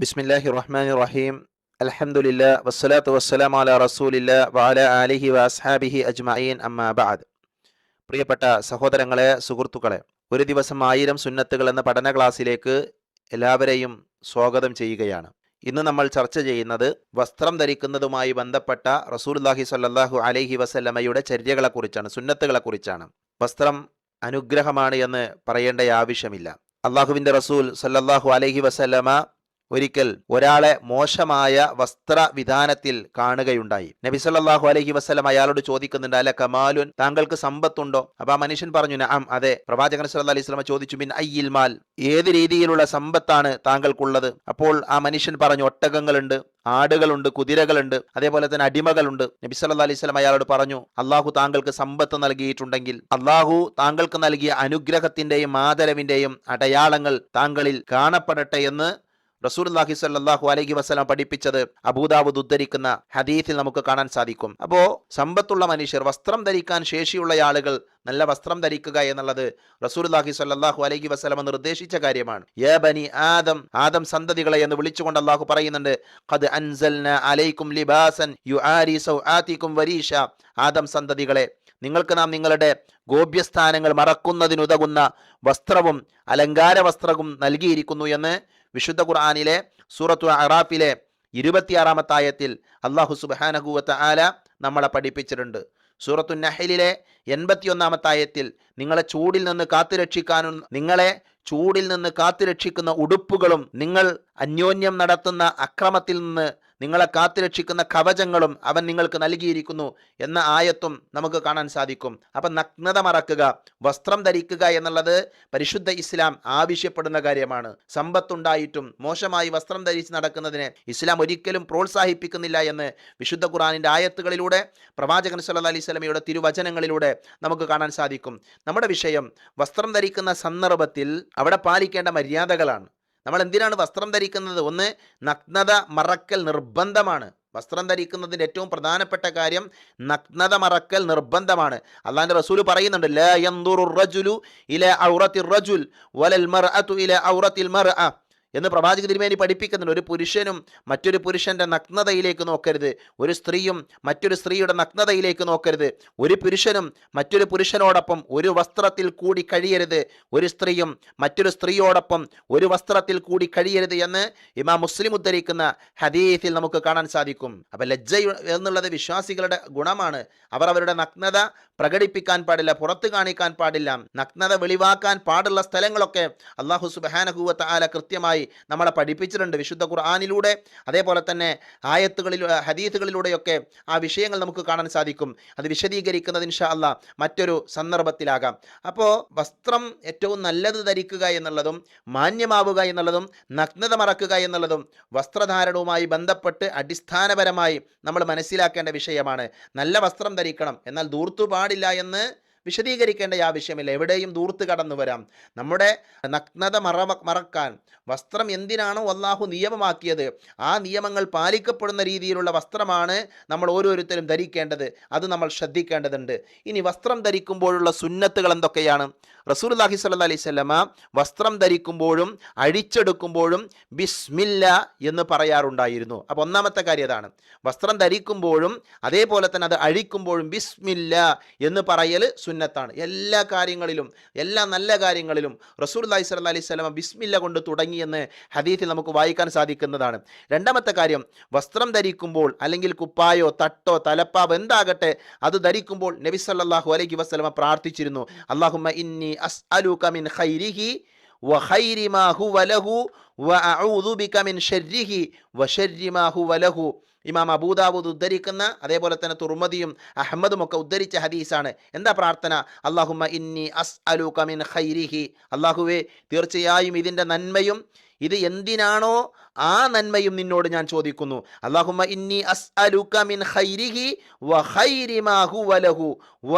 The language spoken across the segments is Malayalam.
ബിസ്മില്ലാഹി റഹ്മാൻ റഹീം അലഹമുല്ല വസ്സലാത്തു വസ്സലാം അല റസൂലില്ല വാല അലിഹി വസ്ഹാബിഹി അജ്മീൻ അമ്മാബാദ് പ്രിയപ്പെട്ട സഹോദരങ്ങളെ സുഹൃത്തുക്കളെ ഒരു ദിവസം ആയിരം സുന്നത്തുകൾ എന്ന പഠന ക്ലാസ്സിലേക്ക് എല്ലാവരെയും സ്വാഗതം ചെയ്യുകയാണ്. ഇന്ന് നമ്മൾ ചർച്ച ചെയ്യുന്നത് വസ്ത്രം ധരിക്കുന്നതുമായി ബന്ധപ്പെട്ട റസൂൽല്ലാഹി സ്വല്ലല്ലാഹു അലൈഹി വസല്ലമ്മയുടെ ചര്യകളെക്കുറിച്ചാണ് സുന്നത്തുകളെക്കുറിച്ചാണ്. വസ്ത്രം അനുഗ്രഹമാണ് എന്ന് പറയേണ്ട ആവശ്യമില്ല. അള്ളാഹുവിന്റെ റസൂൽ സല്ലാഹു അലൈഹി വസല്ലമ ഒരിക്കൽ ഒരാളെ മോശമായ വസ്ത്രവിധാനത്തിൽ കാണുകയുണ്ടായി. നബി സല്ലല്ലാഹു അലൈഹി വസല്ലം അയാളോട് ചോദിക്കുന്നുണ്ട് അല്ല കമാലുൻ? താങ്കൾക്ക് സമ്പത്തുണ്ടോ? അപ്പൊ ആ മനുഷ്യൻ പറഞ്ഞു നഅം. അതെ. പ്രവാചകൻ സല്ല അലൈഹി വസല്ലം ചോദിച്ചു മിൻ അയ്യിൽ മാൽ? ഏത് രീതിയിലുള്ള സമ്പത്താണ് താങ്കൾക്കുള്ളത്? അപ്പോൾ ആ മനുഷ്യൻ പറഞ്ഞു ഒട്ടകങ്ങളുണ്ട് ആടുകളുണ്ട് കുതിരകളുണ്ട് അതേപോലെ തന്നെ അടിമകളുണ്ട്. നബി സല്ലാ അലൈഹി സ്വലം അയാളോട് പറഞ്ഞു അള്ളാഹു താങ്കൾക്ക് സമ്പത്ത് നൽകിയിട്ടുണ്ടെങ്കിൽ അള്ളാഹു താങ്കൾക്ക് നൽകിയ അനുഗ്രഹത്തിന്റെയും ആദരവിന്റെയും അടയാളങ്ങൾ താങ്കളിൽ കാണപ്പെടട്ടെ എന്ന് റസൂലുള്ളാഹി സ്വല്ലല്ലാഹു അലൈഹി വസല്ലം പഠിപ്പിച്ചത് അബൂദാവുദ് ഉദ്ധരിക്കുന്ന ഹദീസിൽ നമുക്ക് കാണാൻ സാധിക്കും. അപ്പോ സമ്പത്തുള്ള മനുഷ്യർ വസ്ത്രം ധരിക്കാൻ ശേഷിയുള്ള ആളുകൾ നല്ല വസ്ത്രം ധരിക്കുക എന്നുള്ളത് റസൂലുള്ളാഹി സ്വല്ലല്ലാഹു അലൈഹി വസല്ലം നിർദ്ദേശിച്ച കാര്യമാണ്. യാ ബനി ആദം ആദം സന്തതികളെ എന്ന് വിളിച്ചുകൊണ്ട് അള്ളാഹു പറയുന്നുണ്ട് ഖദ് അലൈക്കും ലിബാസൻ യുആരി സൗആതിക്കും വരീഷ. ആദം സന്തതികളെ നിങ്ങൾക്ക് നാം നിങ്ങളുടെ ഗോപ്യസ്ഥാനങ്ങൾ മറക്കുന്നതിനുതകുന്ന വസ്ത്രവും അലങ്കാര വസ്ത്രവും നൽകിയിരിക്കുന്നു എന്ന് വിശുദ്ധ ഖുർആാനിലെ സൂറത്തു അറാഫിലെ ഇരുപത്തിയാറാമത്തെ ആയത്തിൽ അള്ളാഹു സുബാനഹുവത്ത ആല നമ്മളെ പഠിപ്പിച്ചിട്ടുണ്ട്. സൂറത്തു നഹലിലെ എൺപത്തിയൊന്നാമത്തെ ആയത്തിൽ നിങ്ങളെ ചൂടിൽ നിന്ന് കാത്തുരക്ഷിക്കാനും നിങ്ങളെ ചൂടിൽ നിന്ന് കാത്തുരക്ഷിക്കുന്ന ഉടുപ്പുകളും നിങ്ങൾ അന്യോന്യം നടത്തുന്ന അക്രമത്തിൽ നിന്ന് നിങ്ങളെ കാത്തുരക്ഷിക്കുന്ന കവചങ്ങളും അവൻ നിങ്ങൾക്ക് നൽകിയിരിക്കുന്നു എന്ന ആയത്തും നമുക്ക് കാണാൻ സാധിക്കും. അപ്പം നഗ്നത മറക്കുക വസ്ത്രം ധരിക്കുക എന്നുള്ളത് പരിശുദ്ധ ഇസ്ലാം ആവശ്യപ്പെടുന്ന കാര്യമാണ്. സമ്പത്തുണ്ടായിട്ടും മോശമായി വസ്ത്രം ധരിച്ച് നടക്കുന്നതിനെ ഇസ്ലാം ഒരിക്കലും പ്രോത്സാഹിപ്പിക്കുന്നില്ല എന്ന് വിശുദ്ധ ഖുറാനിന്റെ ആയത്തുകളിലൂടെ പ്രവാചകൻ സല്ല അലൈഹി സ്വലമയുടെ തിരുവചനങ്ങളിലൂടെ നമുക്ക് കാണാൻ സാധിക്കും. നമ്മുടെ വിഷയം വസ്ത്രം ധരിക്കുന്ന സന്ദർഭത്തിൽ അവിടെ പാലിക്കേണ്ട മര്യാദകളാണ്. നമ്മൾ എന്തിനാണ് വസ്ത്രം ധരിക്കുന്നത്? ഒന്ന് നഗ്നത മറക്കൽ നിർബന്ധമാണ്. വസ്ത്രം ധരിക്കുന്നതിന്റെ ഏറ്റവും പ്രധാനപ്പെട്ട കാര്യം നഗ്നത മറക്കൽ നിർബന്ധമാണ്. അള്ളാഹിന്റെ റസൂൽ പറയുന്നുണ്ട് ല റജുലു ഇല ഔറത്തിൽ റജുൽ വലൽ മർഅതു ഇല ഔറത്തിൽ മർഅ. എന്ന് പ്രവാചക തിരുമേനി പഠിപ്പിക്കുന്നുണ്ട്. ഒരു പുരുഷനും മറ്റൊരു പുരുഷന്റെ നഗ്നതയിലേക്ക് നോക്കരുത്. ഒരു സ്ത്രീയും മറ്റൊരു സ്ത്രീയുടെ നഗ്നതയിലേക്ക് നോക്കരുത്. ഒരു പുരുഷനും മറ്റൊരു പുരുഷനോടൊപ്പം ഒരു വസ്ത്രത്തിൽ കൂടി കഴിയരുത്. ഒരു സ്ത്രീയും മറ്റൊരു സ്ത്രീയോടൊപ്പം ഒരു വസ്ത്രത്തിൽ കൂടി കഴിയരുത് എന്ന് ഇമാം മുസ്ലിം ഉദ്ധരിക്കുന്ന ഹദീസിൽ നമുക്ക് കാണാൻ സാധിക്കും. അപ്പൊ ലജ്ജ എന്നുള്ളത് വിശ്വാസികളുടെ ഗുണമാണ്. അവർ അവരുടെ നഗ്നത പ്രകടിപ്പിക്കാൻ പാടില്ല പുറത്ത് കാണിക്കാൻ പാടില്ല. നഗ്നത വെളിവാക്കാൻ പാടുള്ള സ്ഥലങ്ങളൊക്കെ അള്ളാഹു സുബാനഹുവത്ത് ആല കൃത്യമായി നമ്മളെ പഠിപ്പിച്ചിട്ടുണ്ട് വിശുദ്ധ ഖുർആാനിലൂടെ. അതേപോലെ തന്നെ ആയത്തുകളിലൂടെ ഹദീത്തുകളിലൂടെയൊക്കെ ആ വിഷയങ്ങൾ നമുക്ക് കാണാൻ സാധിക്കും. അത് വിശദീകരിക്കുന്നത് ഇൻഷാ മറ്റൊരു സന്ദർഭത്തിലാകാം. അപ്പോൾ വസ്ത്രം ഏറ്റവും നല്ലത് ധരിക്കുക എന്നുള്ളതും മാന്യമാവുക എന്നുള്ളതും നഗ്നത മറക്കുക എന്നുള്ളതും വസ്ത്രധാരണവുമായി ബന്ധപ്പെട്ട് അടിസ്ഥാനപരമായി നമ്മൾ മനസ്സിലാക്കേണ്ട വിഷയമാണ്. നല്ല വസ്ത്രം ധരിക്കണം. എന്നാൽ ദൂർത്തു പാടില്ല എന്ന് വിശദീകരിക്കേണ്ട ആവശ്യമില്ല. എവിടെയും ദൂർത്ത് കടന്നു വരാം. നമ്മുടെ നഗ്നത മറ മറക്കാൻ വസ്ത്രം എന്തിനാണോ അള്ളാഹു നിയമമാക്കിയത്? ആ നിയമങ്ങൾ പാലിക്കപ്പെടുന്ന രീതിയിലുള്ള വസ്ത്രമാണ് നമ്മൾ ഓരോരുത്തരും ധരിക്കേണ്ടത്. അത് നമ്മൾ ശ്രദ്ധിക്കേണ്ടതുണ്ട്. ഇനി വസ്ത്രം ധരിക്കുമ്പോഴുള്ള സുന്നത്തുകൾ എന്തൊക്കെയാണ്? സല്ല അലൈഹി സ്വലമ വസ്ത്രം ധരിക്കുമ്പോഴും അഴിച്ചെടുക്കുമ്പോഴും ബിസ്മില്ല എന്ന് പറയാറുണ്ടായിരുന്നു. അപ്പോൾ ഒന്നാമത്തെ കാര്യം അതാണ്. വസ്ത്രം ധരിക്കുമ്പോഴും അതേപോലെ തന്നെ അത് അഴിക്കുമ്പോഴും ബിസ്മില്ല എന്ന് പറയൽ സുന്നത്താണ്. എല്ലാ കാര്യങ്ങളിലും എല്ലാ നല്ല കാര്യങ്ങളിലും റസൂർ അല്ലാഹി സ്വല്ല അലൈഹി സ്വലമ ബിസ്മില്ല കൊണ്ട് തുടങ്ങിയെന്ന് ഹദീഫിൽ നമുക്ക് വായിക്കാൻ സാധിക്കുന്നതാണ്. രണ്ടാമത്തെ കാര്യം വസ്ത്രം ധരിക്കുമ്പോൾ അല്ലെങ്കിൽ കുപ്പായോ തട്ടോ തലപ്പാവ് എന്താകട്ടെ അത് ധരിക്കുമ്പോൾ നബി സല്ലാഹു അലൈഹി വസ്ലമ പ്രാർത്ഥിച്ചിരുന്നു. അള്ളാഹു ഇന്നി അസ് മിൻ ഖൈരിഹി വഖൈരി മാ ഹുവ ലഹു വഅഊദു ബിക മിൻ മാ ഹുവ ലഹു. ഇമാം അബൂദാബൂദ് ഉദ്ധരിക്കുന്ന അതേപോലെ തന്നെ തുർമദിയും അഹമ്മദും ഒക്കെ ഉദ്ധരിച്ച ഹദീസാണ്. എന്താ പ്രാർത്ഥന? അള്ളാഹുമ ഇന്നി അസ് അലു കമിൻ ഹൈരിഹി അള്ളാഹുവേ തീർച്ചയായും ഇതിന്റെ നന്മയും ഇത് എന്തിനാണോ ആ നന്മയും നിന്നോട് ഞാൻ ചോദിക്കുന്നു. അള്ളാഹുമ്മ ഇന്നി അസ്അലുക മിൻ ഖൈരിഹി വ ഖൈരി മാ ഹുവ ലഹു വ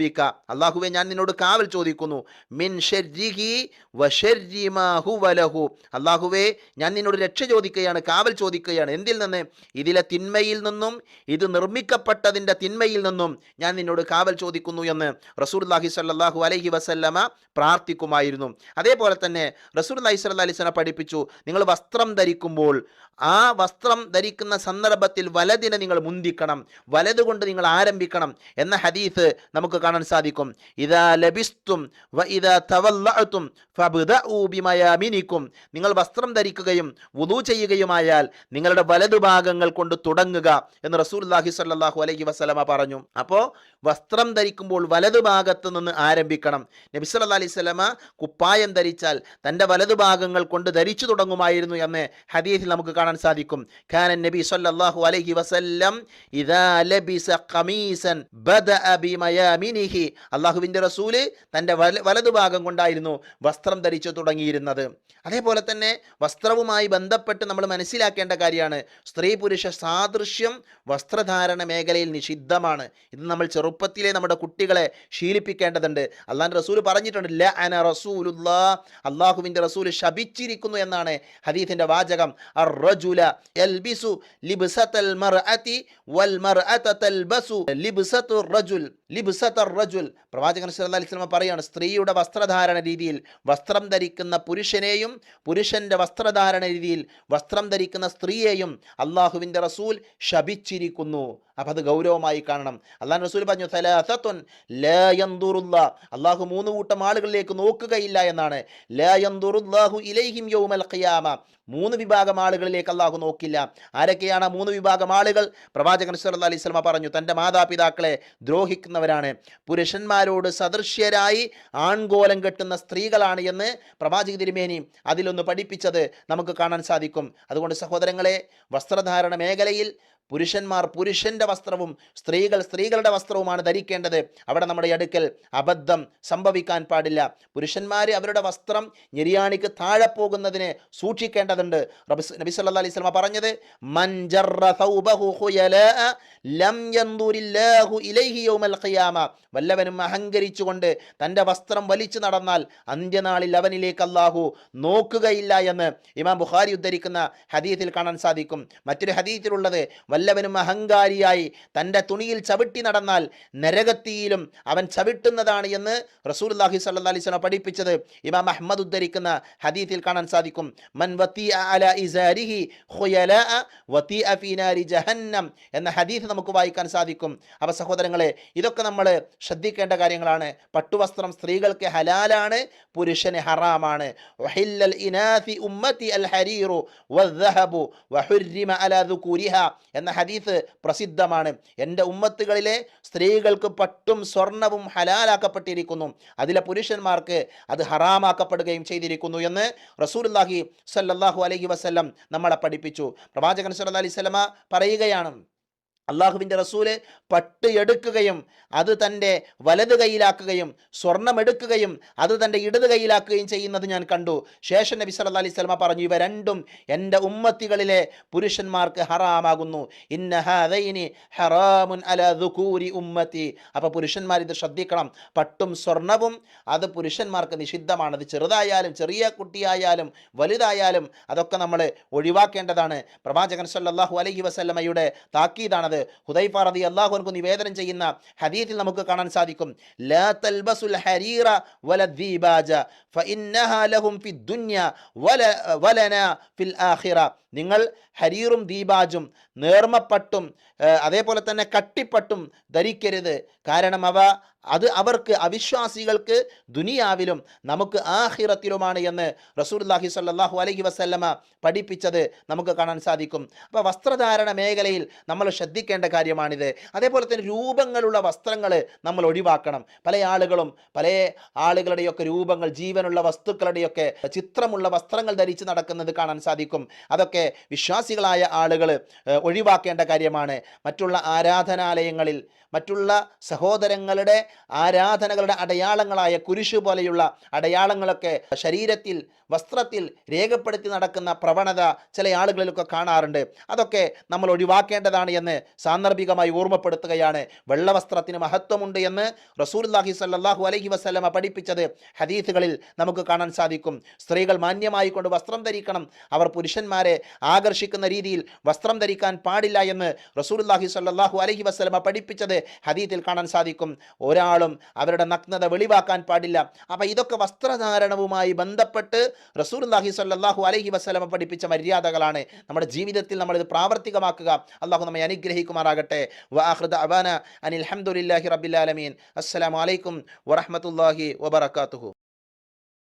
ബിക. അള്ളാഹുവേ ഞാൻ നിന്നോട് കാവൽ ചോദിക്കുന്നു. മിൻ ശർരിഹി വ ശർരി മാ ഹുവ ലഹു. അള്ളാഹുവേ ഞാൻ നിന്നോട് രക്ഷ ചോദിക്കുകയാണ് കാവൽ ചോദിക്കുകയാണ്. എന്തിൽ നിന്ന്? ഇതിലെ തിന്മയിൽ നിന്നും ഇത് നിർമ്മിക്കപ്പെട്ടതിന്റെ തിന്മയിൽ നിന്നും ഞാൻ നിന്നോട് കാവൽ ചോദിക്കുന്നു എന്ന് റസൂർല്ലാഹി സല്ലാഹു അലഹി വസല്ലമ പ്രാർത്ഥിക്കുമായിരുന്നു. അതേപോലെ തന്നെ റസൂർ അലൈഹി സ്വലം പഠിപ്പിച്ചു നിങ്ങൾ വസ്ത്രം ധരിക്കുമ്പോൾ ആ വസ്ത്രം ധരിക്കുന്ന സന്ദർഭത്തിൽ വലതിനെ നിങ്ങൾ മുന്തിക്കണം വലതുകൊണ്ട് നിങ്ങൾ ആരംഭിക്കണം എന്ന ഹദീസ് നമുക്ക് കാണാൻ സാധിക്കും. ഇതാ ലബിസ്തും ഇതാ തവല്ലഅതും ഫബ്ദഉ ബിമയാമിനിക്കും. നിങ്ങൾ വസ്ത്രം ധരിക്കുകയും വുതു ചെയ്യുകയുമായാൽ നിങ്ങളുടെ വലതുഭാഗങ്ങൾ കൊണ്ട് തുടങ്ങുക എന്ന് റസൂലുള്ളാഹി സ്വല്ലല്ലാഹു അലൈഹി വസ്ലമ പറഞ്ഞു. അപ്പോൾ വസ്ത്രം ധരിക്കുമ്പോൾ വലതുഭാഗത്ത് നിന്ന് ആരംഭിക്കണം. നബി അലൈഹി വസല്ലമ കുപ്പായം ധരിച്ചാൽ തന്റെ വലതുഭാഗങ്ങൾ കൊണ്ട് ധരിച്ചു തുടങ്ങുമായിരുന്നു എന്ന് ഹദീസിൽ നമുക്ക് കാണാൻ സാധിക്കും. കാനൻ നബി സല്ലല്ലാഹു അലൈഹി വസല്ലം ഇദാ ലബിസ ഖമീസൻ ബദഅ ബിമയാമിനിഹി. അല്ലാഹുവിന്റെ റസൂൽ തന്റെ വല വലതുഭാഗം കൊണ്ടായിരുന്നു വസ്ത്രം ധരിച്ചു തുടങ്ങിയിരുന്നത്. അതേപോലെ തന്നെ വസ്ത്രവുമായി ബന്ധപ്പെട്ട് നമ്മൾ മനസ്സിലാക്കേണ്ട കാര്യമാണ്. സ്ത്രീ പുരുഷ സാദൃശ്യം വസ്ത്രധാരണ മേഖലയിൽ നിഷിദ്ധമാണ്. ഇത് നമ്മൾ ചെറുപ്പത്തിലെ നമ്മുടെ കുട്ടികളെ ശീലിപ്പിക്കേണ്ടതുണ്ട്. അള്ളാഹിന്റെ റസൂൽ പറഞ്ഞിട്ടുണ്ട് ല അള്ളാഹുവിന്റെ റസൂൽ ശപിച്ചിരിക്കുന്നു എന്നാണ് ഹദീസിന്റെ വാചകം. മർഅതി വൽ മർഅത തൽബസു റജുൽ റജുൽ. പ്രവാചകൻ സല്ലല്ലാഹു അലൈഹി വസല്ലം പറയാണ് സ്ത്രീയുടെ വസ്ത്രധാരണ രീതിയിൽ വസ്ത്രം ധരിക്കുന്ന പുരുഷനെയും പുരുഷന്റെ വസ്ത്രധാരണ രീതിയിൽ വസ്ത്രം ധരിക്കുന്ന സ്ത്രീയെയും അള്ളാഹുവിന്റെ റസൂൽ ശപിച്ചിരിക്കുന്നു. അപ്പം അത് ഗൗരവമായി കാണണം. അള്ളാഹു റസൂൽ പറഞ്ഞു സലാസത്തുൻ ലാ യന്ദുറുല്ലാ. അള്ളാഹു മൂന്ന് കൂട്ടം ആളുകളിലേക്ക് നോക്കുകയില്ല എന്നാണ്. ലാ യന്ദുറുല്ലാഹു ഇലൈഹിം യൗമൽ ഖിയാമ. മൂന്ന് വിഭാഗം ആളുകളിലേക്ക് അള്ളാഹു നോക്കില്ല. ആരൊക്കെയാണ് മൂന്ന് വിഭാഗം ആളുകൾ? പ്രവാചകൻ സല്ല അലൈഹി സ്വലമ പറഞ്ഞു തന്റെ മാതാപിതാക്കളെ ദ്രോഹിക്കുന്നവരാണ്. പുരുഷന്മാരോട് സദൃശ്യരായി ആൺകോലം കെട്ടുന്ന സ്ത്രീകളാണ് എന്ന് പ്രവാചക തിരുമേനി അതിലൊന്ന് പഠിപ്പിച്ചത് നമുക്ക് കാണാൻ സാധിക്കും. അതുകൊണ്ട് സഹോദരങ്ങളെ വസ്ത്രധാരണ മേഖലയിൽ പുരുഷന്മാർ പുരുഷന്റെ വസ്ത്രവും സ്ത്രീകൾ സ്ത്രീകളുടെ വസ്ത്രവുമാണ് ധരിക്കേണ്ടത്. അവിടെ നമ്മുടെ അടുക്കൽ അബദ്ധം സംഭവിക്കാൻ പാടില്ല. പുരുഷന്മാർ അവരുടെ വസ്ത്രം ഞെരിയാണിക്ക് താഴെ പോകുന്നതിന് സൂക്ഷിക്കേണ്ടതുണ്ട്. നബി സല്ലല്ലാഹു അലൈഹി സ്വലമ പറഞ്ഞത് വല്ലവനും അഹങ്കരിച്ചുകൊണ്ട് തന്റെ വസ്ത്രം വലിച്ചു നടന്നാൽ അന്ത്യനാളിൽ അവനിലേക്ക് അല്ലാഹു നോക്കുകയില്ല എന്ന് ഇമാം ബുഖാരി ഉദ്ധരിക്കുന്ന ഹദീസിൽ കാണാൻ സാധിക്കും. മറ്റൊരു ഹദീസിലുള്ളത് വല്ലവനും അഹങ്കാരിയായി തന്റെ തുണിയിൽ ചവിട്ടി നടന്നാൽ നരകത്തിയിലും അവൻ ചവിട്ടുന്നതാണ് എന്ന് റസൂലുള്ളാഹി സ്വല്ലല്ലാഹി അലൈഹി വസല്ലം പഠിപ്പിച്ചത്. ഇമാം അഹ്മദ് ഉദ്ധരിക്കുന്ന ഹദീത്തിൽ കാണാൻ സാധിക്കും. മൻ ജഹന്നം എന്ന ഹദീസ് നമുക്ക് വായിക്കാൻ സാധിക്കും. അവ സഹോദരങ്ങളെ ഇതൊക്കെ നമ്മൾ ശ്രദ്ധിക്കേണ്ട കാര്യങ്ങളാണ്. പട്ടുവസ്ത്രം സ്ത്രീകൾക്ക് ഹലാലാണ് പുരുഷന് ഹറാമാണ്. വഹില്ലൽ എന്ന ഹദീസ് പ്രസിദ്ധമാണ്. എന്റെ ഉമ്മത്തുകളിലെ സ്ത്രീകൾക്ക് പട്ടും സ്വർണവും ഹലാലാക്കപ്പെട്ടിരിക്കുന്നു. അതിലെ പുരുഷന്മാർക്ക് അത് ഹറാമാക്കപ്പെടുകയും ചെയ്തിരിക്കുന്നു എന്ന് റസൂലുള്ളാഹി സല്ലാഹു അലഹി വസല്ലം നമ്മളെ പഠിപ്പിച്ചു. പ്രവാചകൻ സല്ല അലൈഹി വസല്ലമ പറയുകയാണ് അള്ളാഹുവിന്റെ റസൂൽ പട്ട് എടുക്കുകയും അത് തന്റെ വലത് കൈയിലാക്കുകയും സ്വർണം എടുക്കുകയും അത് തന്റെ ഇടത് കൈയിലാക്കുകയും ചെയ്യുന്നത് ഞാൻ കണ്ടു. ശേഷം നബി സല്ല അലൈഹി സ്വലമ പറഞ്ഞു ഇവ രണ്ടും എന്റെ ഉമ്മത്തികളിലെ പുരുഷന്മാർക്ക് ഹറാമാകുന്നു. ഇന്ന ഹറാമുൻ അല ദുകൂരി ഉമ്മത്തി. അപ്പോൾ പുരുഷന്മാർ ഇത് ശ്രദ്ധിക്കണം. പട്ടും സ്വർണവും അത് പുരുഷന്മാർക്ക് നിഷിദ്ധമാണ്. അത് ചെറുതായാലും ചെറിയ കുട്ടിയായാലും വലുതായാലും അതൊക്കെ നമ്മൾ ഒഴിവാക്കേണ്ടതാണ്. പ്രവാചകൻ സല്ലാഹു അലൈഹി വസല്ലമയുടെ താക്കീതാണത്. ഹുദൈഫ റതി അള്ളാഹുനക്ക് നിവേദനം ചെയ്യുന്ന ഹദീത്തിൽ നമുക്ക് കാണാൻ സാധിക്കും. ലാ തൽബസുൽ ഹരീറ ഫഇന്നഹാ ലഹും വല വലന ഫിൽ ആഖിറ. നിങ്ങൾ ഹരീറും ദീബാജും നേർമപ്പട്ടും അതേപോലെ തന്നെ കട്ടിപ്പട്ടും ധരിക്കരുത്. കാരണം അവ അത് അവർക്ക് അവിശ്വാസികൾക്ക് ദുനിയാവിലും നമുക്ക് ആഹിറത്തിലുമാണ് എന്ന് റസൂലുള്ളാഹി സല്ലാഹു അലഹി വസല്ലമ പഠിപ്പിച്ചത് നമുക്ക് കാണാൻ സാധിക്കും. അപ്പോൾ വസ്ത്രധാരണ മേഖലയിൽ നമ്മൾ ശ്രദ്ധിക്കേണ്ട കാര്യമാണിത്. അതേപോലെ തന്നെ രൂപങ്ങളുള്ള വസ്ത്രങ്ങൾ നമ്മൾ ഒഴിവാക്കണം. പല ആളുകളും പല ആളുകളുടെയൊക്കെ രൂപങ്ങൾ ജീവനുള്ള വസ്തുക്കളുടെയൊക്കെ ചിത്രമുള്ള വസ്ത്രങ്ങൾ ധരിച്ച് നടക്കുന്നത് കാണാൻ സാധിക്കും. അതൊക്കെ വിശ്വാസികളായ ആളുകൾ ഒഴിവാക്കേണ്ട കാര്യമാണ്. മറ്റുള്ള ആരാധനാലയങ്ങളിൽ മറ്റുള്ള സഹോദരങ്ങളുടെ ആരാധനകളുടെ അടയാളങ്ങളായ കുരിശു പോലെയുള്ള അടയാളങ്ങളൊക്കെ ശരീരത്തിൽ വസ്ത്രത്തിൽ രേഖപ്പെടുത്തി നടക്കുന്ന പ്രവണത ചില ആളുകളിലൊക്കെ കാണാറുണ്ട്. അതൊക്കെ നമ്മൾ ഒഴിവാക്കേണ്ടതാണ് എന്ന് സാന്ദർഭികമായി ഓർമ്മപ്പെടുത്തുകയാണ്. വെള്ളവസ്ത്രത്തിന് മഹത്വമുണ്ട് എന്ന് റസൂലുള്ളാഹി സല്ലാഹു അലഹി വസ്ലമ പഠിപ്പിച്ചത് ഹദീസുകളിൽ നമുക്ക് കാണാൻ സാധിക്കും. സ്ത്രീകൾ മാന്യമായി കൊണ്ട് വസ്ത്രം ധരിക്കണം. അവർ പുരുഷന്മാരെ ആകർഷിക്കുന്ന രീതിയിൽ വസ്ത്രം ധരിക്കാൻ പാടില്ല എന്ന് റസൂലുള്ളാഹി സല്ലാഹു അലഹി വസ്ലമ പഠിപ്പിച്ചത് ഹദീത്തിൽ കാണാൻ സാധിക്കും. ഒരാൾ ഒരാളും അവരുടെ നഗ്നത വെളിവാക്കാൻ പാടില്ല. അപ്പം ഇതൊക്കെ വസ്ത്രധാരണവുമായി ബന്ധപ്പെട്ട് റസൂലുള്ളാഹി സ്വല്ലല്ലാഹു അലഹി വസ്ലമ പഠിപ്പിച്ച മര്യാദകളാണ്. നമ്മുടെ ജീവിതത്തിൽ നമ്മൾ ഇത് പ്രാവർത്തികമാക്കുക. അള്ളാഹു നമ്മെ അനുഗ്രഹിക്കുമാറാകട്ടെ. വാഹൃദ അബാന അനിൽ ഹംദുലില്ലാഹി റബ്ബിൽ ആലമീൻ. അസ്സലാമു അലൈക്കും വറഹ്മത്തുള്ളാഹി വബറകാതുഹു.